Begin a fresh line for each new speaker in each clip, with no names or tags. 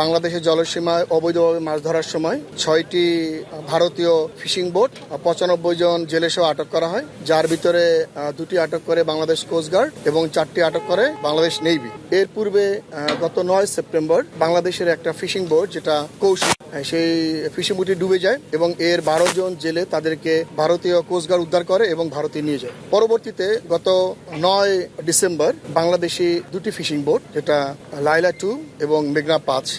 বাংলাদেশের জলসীমায় অবৈধভাবে মাছ ধরার সময় ছয়টি ভারতীয় ফিশিং বোট পঁচানব্বই জন জেলেসহ আটক করা হয়, যার ভিতরে দুটি আটক করে বাংলাদেশ কোস্টগার্ড এবং চারটি আটক করে বাংলাদেশ নেভি এর পূর্বে গত নয় সেপ্টেম্বর বাংলাদেশের একটা ফিশিং বোট যেটা কৌশিক সেই ফিশিং বোটটি ডুবে যায় এবং এর বারো জন জেলে তাদেরকে ভারতীয় কোস্টগার্ড উদ্ধার করে এবং ভারতে নিয়ে যায়। পরবর্তীতে গত নয় ডিসেম্বর বাংলাদেশি দুটি ফিশিং বোট, যেটা লাইলা টু এবং মেঘনা পাঁচ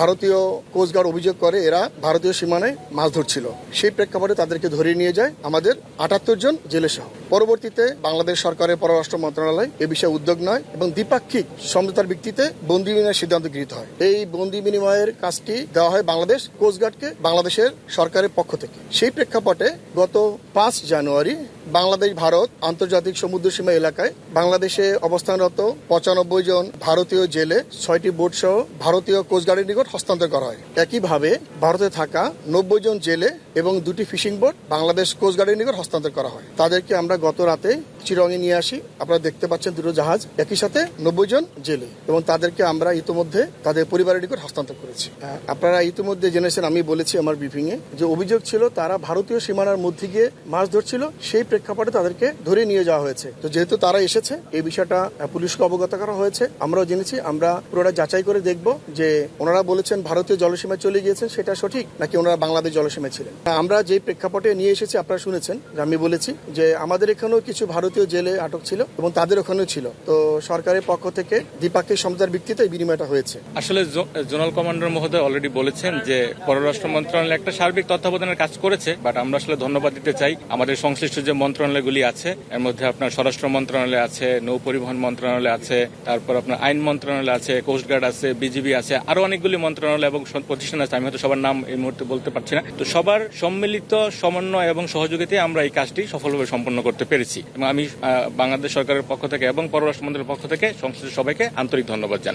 ভারতীয় কোস্টগার্ড অভিযোগ করে এরা ভারতীয় সীমানায় মাছ ধরছিল। সেই প্রেক্ষাপটে তাদেরকে ধরে নিয়ে যায় আমাদের আটাত্তর জন জেলে সহ পরবর্তীতে বাংলাদেশ সরকারের পররাষ্ট্র মন্ত্রণালয় এ বিষয়ে উদ্যোগ নয় এবং দ্বিপাক্ষিক সমঝোতার ভিত্তিতে বন্দি বিনিময়ের সিদ্ধান্ত গৃহীত হয়। এই বন্দি বিনিময়ের কাজটি দেওয়া হয় বাংলাদেশ কোস্টগার্ডকে বাংলাদেশের সরকারের পক্ষ থেকে। সেই প্রেক্ষাপটে গত পাঁচ জানুয়ারি বাংলাদেশ, ভারত আন্তর্জাতিক সমুদ্র সীমা এলাকায় বাংলাদেশে অবস্থানরত পঁচানব্বই জন ভারতীয় জেলে ছয়টি বোট সহ ভারতীয় কোস্টগার্ডের নিকট হস্তান্তর করা হয়। একইভাবে ভারতে থাকা নব্বই জন জেলে এবং দুটি ফিশিং বোট বাংলাদেশ কোস্টগার্ডের নিকট হস্তান্তর করা হয়। তাদেরকে আমরা গত রাতে চিরঙে নিয়ে আসি। আপনারা দেখতে পাচ্ছেন দুটো জাহাজ একই সাথে নব্বই জন জেলে এবং তাদেরকে আমরা ইতিমধ্যে তাদের পরিবারের নিকট হস্তান্তর করেছি। আপনারা ইতিমধ্যে জেনেছেন, আমি বলেছি আমার ব্রিফিং এ যে অভিযোগ ছিল, তারা ভারতীয় সীমানার মধ্যে গিয়ে মাছ ধরছিল, সেই প্রেক্ষাপটে তাদেরকে ধরে নিয়ে যাওয়া হয়েছে। তো যেহেতু তারা এসেছে, এই বিষয়টা পুলিশকে অবগত করা হয়েছে। আমরাও জেনেছি, আমরা পুরোটা যাচাই করে দেখব যে ওনারা বলেছেন ভারতীয় জলসীমায় চলে গিয়েছেন, সেটা সঠিক নাকি ওনারা বাংলাদেশ জলসীমায় ছিলেন? আমরা যে প্রেক্ষাপটে নিয়ে এসেছি, আপনারা শুনেছেন আমি বলেছি যে আমাদের এখানেও কিছু ভারতীয় জেলে আটক ছিল এবং তাদের ওখানেও ছিল। তো সরকারের পক্ষ থেকে দ্বিপাক্ষিক সমঝোতার ভিত্তিতে বিনিময়টা হয়েছে।
আসলে জোনাল কমান্ডার মহোদয় অলরেডি বলেছেন যে পররাষ্ট্র মন্ত্রণালয় একটা সার্বিক তত্ত্বাবধানের কাজ করেছে, বাট আমরা আসলে ধন্যবাদ দিতে চাই। আমাদের সংশ্লিষ্ট যে মন্ত্রণালয়গুলি আছে, এর মধ্যে আপনার স্বরাষ্ট্র মন্ত্রণালয় আছে, নৌ পরিবহন মন্ত্রণালয় আছে, তারপর আপনার আইন মন্ত্রণালয় আছে, কোস্টগার্ড আছে, বিজিবি আছে, আরও অনেকগুলি মন্ত্রণালয় এবং প্রতিষ্ঠান আছে, আমি হয়তো সবার নাম এই মুহূর্তে বলতে পারছি না। তো সবার সম্মিলিত সমন্বয় এবং সহযোগিতায় আমরা এই কাজটি সফলভাবে সম্পন্ন করতে পেরেছি। এবং আমি বাংলাদেশ সরকারের পক্ষ থেকে এবং পররাষ্ট্র মন্ত্রণালয়ের পক্ষ থেকে সংশ্লিষ্ট সবাইকে আন্তরিক ধন্যবাদ জানাই।